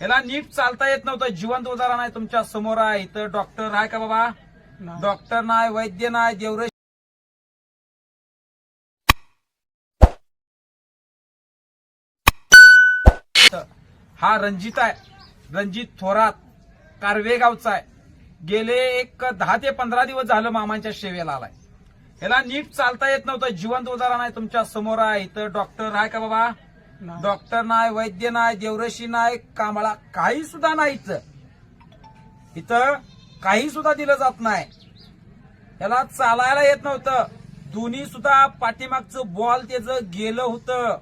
ह्याला नीट चालता येत नव्हतं. जिवंत उदाहरण आहे तुमच्यासमोर आहे. इथं डॉक्टर आहे का बाबा. डॉक्टर नाही वैद्य नाही देवरे हा रणजित आहे. रणजित थोरात कारवे गावचा आहे. गेले एक दहा ते पंधरा दिवस झालं मामांच्या सेवेला आलाय. ह्याला नीट चालता येत नव्हतं. जिवंत उदाहरण आहे तुमच्यासमोर आहे. इथं डॉक्टर आहे का बाबा. डॉक्टर नाही वैद्य नाही देवरशी नाही कांबळा काही सुद्धा नाही इथं इथं काही सुद्धा दिलं जात नाही. त्याला चालायला येत नव्हतं. दोन्ही सुद्धा पाठीमागचं बॉल त्याचं गेलं होतं.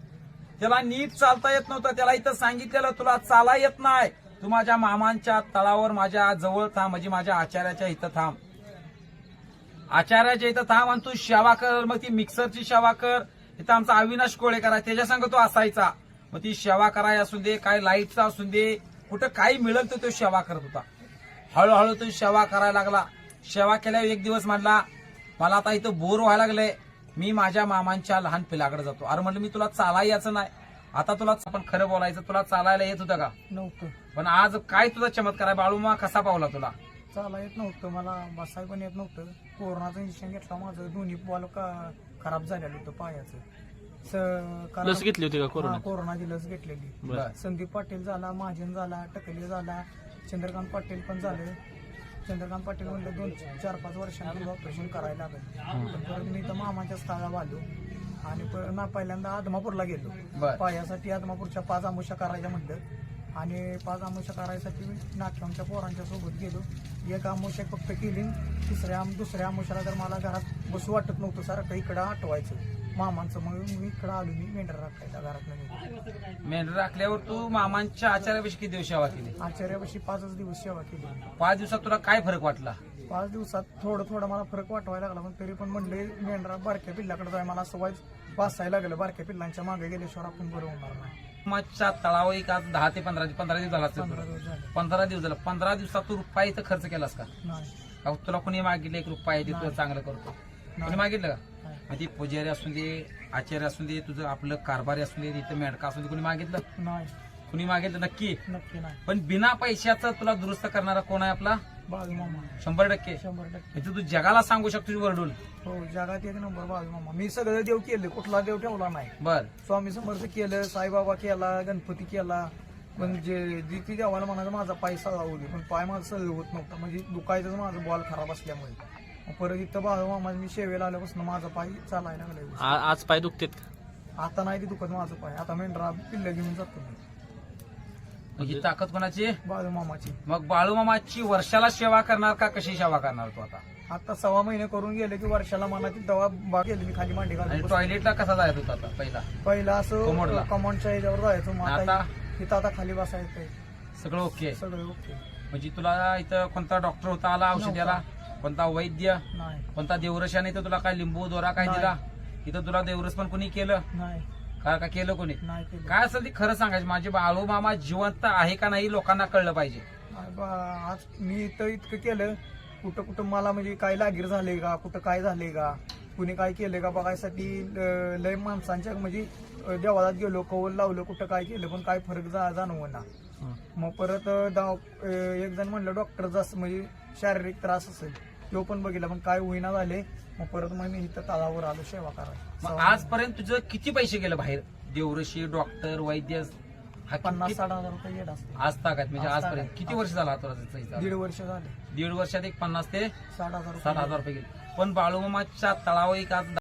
त्याला नीट चालता येत नव्हतं. त्याला इथं सांगितलेलं तुला चाला येत नाही. तू माझ्या मामांच्या तळावर माझ्या जवळ थांब. म्हणजे माझ्या आचार्याच्या इथं थांब. आचार्याच्या इथं थांब आणि तू शेवा कर. मग ती मिक्सरची शेवा कर. इथं आमचा अविनाश कोळेकर आहे. त्याच्या संग तो असायचा. मग ती सेवा कराय असू दे काय लाईटचा असू दे कुठं काही मिळेल तर तो सेवा करत होता. हळूहळू तो सेवा करायला लागला. सेवा केल्यावर एक दिवस म्हणला मला आता इथं बोर व्हायला लागलंय. मी माझ्या मामांच्या लहान पिलाकडे जातो. अरे म्हटलं मी तुला चाला यायचं नाही. आता तुला आपण खरं बोलायचं तुला चालायला येत होतं का? नव्हतं. पण आज काय तुझा चमत्कार आहे? बाळूमा कसा पावला तुला? चाला येत नव्हतं मला बसाय पण येत नव्हतं. कोरोनाचं इंजेक्शन घेतलं माझं दोन्ही बॉल का खराब झालेलं होतं पायाचं. स- लस घेतली होती का कोरोना हा, कोरोनाची? लस घेतलेली. बरं. संदीप पाटील झाला महाजन झाला टकले झाला चंद्रकांत पाटील पण झाले. चंद्रकांत पाटील म्हणलं दोन चार पाच वर्षांनी ऑपरेशन करायला लागेल. पण परत मी तर मामाच्या स्थळाला आलो. आणि पर- ना पहिल्यांदा आदमापूरला गेलो. बर. पायासाठी आदमापूरच्या पाच आमुषा करायच्या म्हणलं. आणि पाच आमुषा करायसाठी मी नाट्यमच्या पोरांच्या सोबत गेलो. एक आमुषा फक्त केली. तिसऱ्या आम- दुसऱ्या आमुषाला तर मला घरात बसू वाटत नव्हतं सारखं. इकडं आठवायचं. मामांचं मग मी इकडं आलो. मी मेंढर राखायला घरात नाही मेंढर राखल्यावर तू मामांच्या आचार्याविषयी किती दिवस सेवा केली? आचार्यापाशी पाचच दिवस सेवा केली. पाच दिवसात तुला काय फरक वाटला? पाच दिवसात थोडं थोडं मला फरक वाटवायला लागला पण तरी पण म्हणले मेंढरा बारक्या पिल्लाकडे जाय मला असं वाईट वाचायला लागलं. बारक्या पिल्लांच्या मागे गेल्याशिवाय आपण बरं होणार नाही. मागच्या तळावर एक आज दहा ते पंधरा पंधरा दिवस झाला असेल पंधरा. दिवस झाले. पंधरा दिवस झाला. पंधरा दिवसात तू रुपया इथं खर्च केलास का? नाही. तुला कुणी मागितलं एक रुपया दे तुला नाही. चांगलं करतो. नाही. कुणी मागितलं का? नाही. मग ती पुजारी असू दे आचार्य असू दे तुझं आपलं कारभारी असू दे इथं मेडका असू दे कुणी मागितलं? नाही. कुणी मागितलं? नक्की. नक्की नाही. पण बिना पैशाचं तुला दुरुस्त करणारा कोण आहे आपला? बाजू मामा. शंभर टक्के. शंभर टक्के. म्हणजे तू जगाला सांगू शकतो वरडून. हो जगात एक नंबर बाजू मामा. मी सगळं देव केले कुठला देव ठेवला नाही. बर. स्वामी समर्थ केलं साईबाबा केला गणपती केला. म्हणजे जिथे देवाला म्हणायचं माझा पाय जाऊ दे. पण पाय माझा सगळं होत नव्हता. म्हणजे दुखायचं माझं बॉल खराब असल्यामुळे. मग परत इथं बाजू मामा मी सेवेला आल्यापासून माझा पाय चालायला लागला आज पाय दुखतेत? आता नाही ते दुखत माझं पाय. आता मेंढरा पिल्ल घेऊन जातो मी. मग ही ताकद कोणाची? बाजू मामाची. मग बाळूमामाची वर्षाला सेवा करणार का कशी सेवा करणार तू आता? आता सव्वा महिने करून गेले की वर्षाला मनाची दवा बा गेली मी खाली मांडी आणि घालून टॉयलेटला कसा जायत होता आता पहिला? पहिला असं कोमोडला. कमांडच्या ह्याच्यावर जायचो. मग आता? आता? तिथं आता खाली बसायचं सगळं ओके सगळं ओके म्हणजे तुला इथं कोणता डॉक्टर होता? आला औषधाला कोणता वैद्य? नाही. कोणता देवरशाने तर तुला काय लिंबू दोरा काय. दिला? इथं तुला देवरस पण कोणी केलं? नाही. का केलं कोणी? नाही केलं. काय असेल ते खरं सांगायचं? माझे बाळू मामा जिवंत आहे का नाही लोकांना कळलं पाहिजे. नाही बा, आज मी इथं इतकं केलं. कुठं कुठं मला म्हणजे काय लागीर झाले का? कुठं काय झाले का? कुणी काय केलं का? बघायसाठी ल- लय माणसांच्या म्हणजे अ, देवालात गेलो कौल लावलं कुठं काय केलं पण काय फरक जा जाणवना. मग परत अ, दाव अ, एक जण म्हणलं डॉक्टर जसं म्हणजे शारीरिक त्रास असेल तो पण बघितला पण काय होईना झाले. मग परत मग मी इथं तळावर आलो सेवा मग करायला आजपर्यंत तुझं किती पैसे गेलं बाहेर? देवरशी डॉक्टर वैद्य हा पन्नास किती- साठ हजार रुपये येत असते आज ताकद म्हणजे आज आजपर्यंत. ताकद. किती वर्ष झाला? दीड वर्ष झाले. दीड वर्षात एक पन्नास ते साठ हजार साठ रुपये हजार रुपये गेले. पण बाळूमामाच्या तळावर एक आज